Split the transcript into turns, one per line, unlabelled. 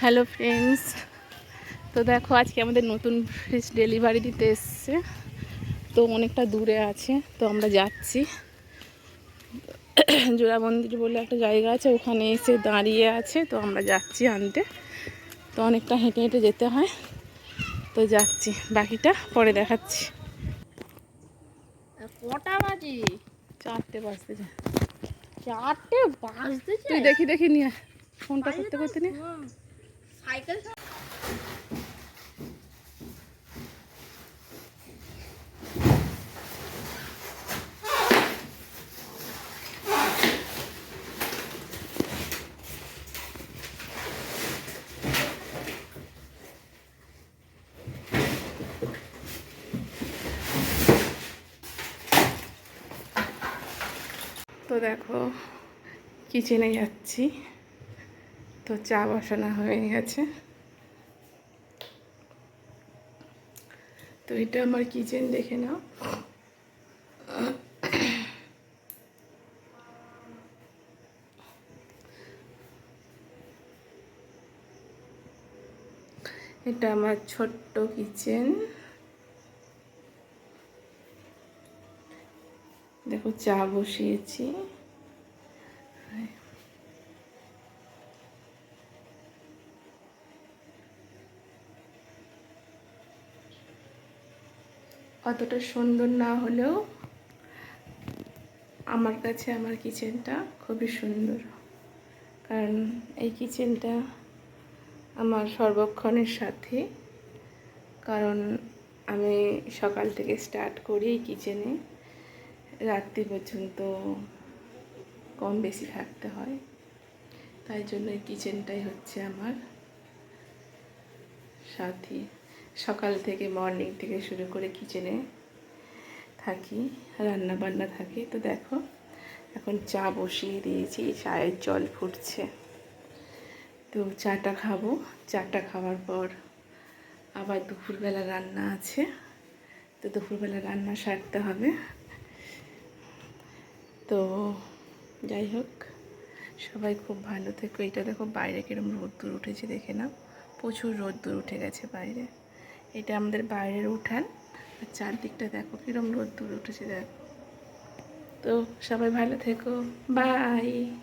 Hello friends. তো দেখো আজকে আমাদের নতুন ফ্রিজ ডেলিভারি দিতে এসছে। তো অনেকটা দূরে আছে তো আমরা যাচ্ছি। জোড়া মন্দির বলে একটা জায়গা আছে ওখানে এসে দাঁড়িয়ে আছে তো আমরা যাচ্ছি আনতে। তো অনেকটা হেঁটে হেঁটে যেতে হয়। তো যাচ্ছি বাকিটা পরে দেখাচ্ছি।
কটা বাজে?
চারটে বাজতে যা
চারটে বাজতেছে
তুই দেখি দেখি নিয়ে। ফোনটা করতে করতে নিয়ে।
সাইকেল
তো দেখো কিচেনে যাচ্ছি। তো চা বসানো হয়ে গেছে। তো এটা আমার কিচেন দেখে নাও। এটা আমার ছোট্ট কিচেন দেখো চা বসিয়েছি। অতটা সুন্দর না হলেও আমার কাছে আমার কিচেনটা খুবই সুন্দর। কারণ এই কিচেনটা আমার সর্বক্ষণের সাথে। কারণ আমি সকাল থেকে স্টার্ট করি এই কিচেনে। রাত্রি পর্যন্ত কম বেশি থাকতে হয়। তাই জন্য এই কিচেনটাই হচ্ছে আমার সাথী। সকাল থেকে মর্নিং থেকে শুরু করে কিচেনে থাকি রান্না বান্না থাকি। তো দেখো, এখন চা বসিয়ে দিয়েছি, চায়ের জল ফুটছে। তো চাটা খাব। চাটা খাওয়ার পর আবার দুপুরবেলা রান্না আছে। তো দুপুরবেলা রান্না সারতে হবে। তো যাই হোক, সবাই খুব ভালো থেকো। এটা দেখো বাইরে কিরম রোদ্দুর উঠেছে, দেখে না প্রচুর রোদ্দুর উঠে গেছে বাইরে। এটা আমাদের বাইরের উঠান। আর চারদিকটা দেখো কিরম রোদ্দুর উঠেছে, দেখো। তো সবাই ভালো থেকো। বাই।